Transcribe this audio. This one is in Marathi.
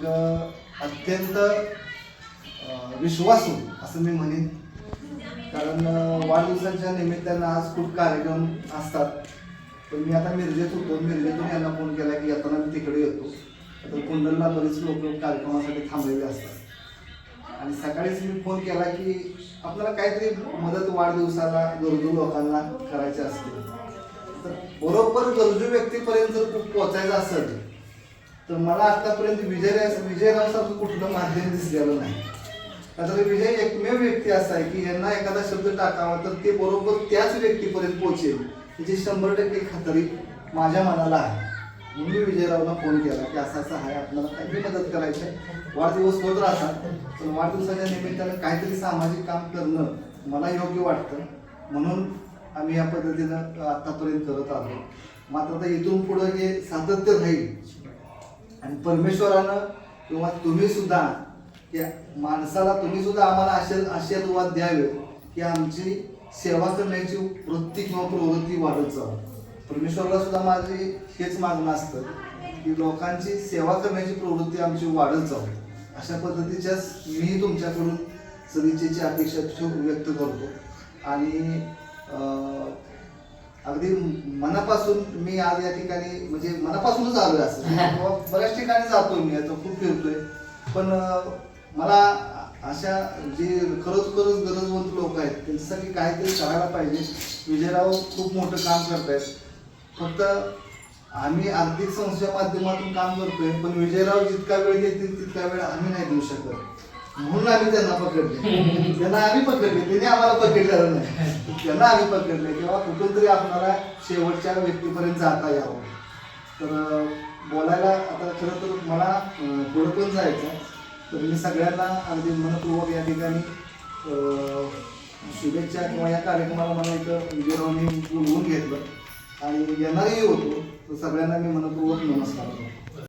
एक अत्यंत विश्वासू असं मी म्हणेन. कारण वाढदिवसांच्या वाढदिवसाच्या निमित्तानं आज खूप कार्यक्रम असतात. पण मी आता मिरजेत होतो. मिरजेतून यांना फोन केला की येताना मी तिकडे येतो. तर कुंडलला बरेच लोक कार्यक्रमासाठी थांबलेले असतात. आणि सकाळीच मी फोन केला की आपल्याला काहीतरी मदत वाढदिवसाला गरजू लोकांना करायची असते. तर बरोबर गरजू व्यक्तीपर्यंत जर खूप पोचायचं असेल तर मला आतापर्यंत विजय विजयरावसारखं कुठलं माध्यम दिसलेलं नाही. आता विजय एकमेव व्यक्ती असा आहे की यांना एखादा शब्द टाकावा तर ते बरोबर त्याच व्यक्तीपर्यंत पोहोचेल त्याची शंभर टक्के खात्री माझ्या मनाला आहे. म्हणून मी विजयरावला फोन केला की असं असं आहे आपल्याला काही मदत करायची आहे. वाढदिवस होत राहतात पण वाढदिवसाच्या निमित्तानं काहीतरी सामाजिक काम करणं मला योग्य वाटतं. म्हणून आम्ही या पद्धतीनं आतापर्यंत करत आलो. मात्र आता इथून पुढं हे सातत्य राहील. आणि परमेश्वरानं किंवा तुम्ही सुद्धा या माणसाला तुम्ही सुद्धा आम्हाला आशीर् आशीर्वाद द्यावे की आमची सेवा करण्याची वृत्ती किंवा प्रवृत्ती वाढत जावं. परमेश्वराला सुद्धा माझी हेच मागणं असतं की लोकांची सेवा करण्याची प्रवृत्ती आमची वाढत जावी. अशा पद्धतीच्या मी तुमच्याकडून सदिच्छेची अपेक्षा व्यक्त करतो. आणि अगदी मनापासून मी आज या ठिकाणी म्हणजे मनापासूनच आलोय असं. बऱ्याच ठिकाणी जातोय मी आता खूप फिरतोय. पण मला अशा जे खरंच खरंच गरजवंत लोक आहेत त्यांच्यासाठी काहीतरी करायला पाहिजे. विजयराव खूप मोठं काम करतायत. फक्त आम्ही आर्थिक संस्थेच्या माध्यमातून काम करतोय पण विजयराव जितका वेळ देतील तितका वेळ आम्ही नाही देऊ शकत. म्हणून आम्ही त्यांना पकडले त्यांना आम्ही पकडले त्यांनी आम्हाला पकडलेलं नाही. त्यांना आम्ही पकडले किंवा कुठून तरी आपणाला शेवटच्या व्यक्तीपर्यंत जाता यावं. तर बोलायला आता खरं तर मला पुढं पण जायचं आहे. तर मी सगळ्यांना अगदी मनपूर्वक या ठिकाणी शुभेच्छा किंवा या कार्यक्रमाला मला इथं विजयरावनी बोलवून घेतलं. आणि येणारही होतो. तर सगळ्यांना मी मनपूर्वक नमस्कार करतो.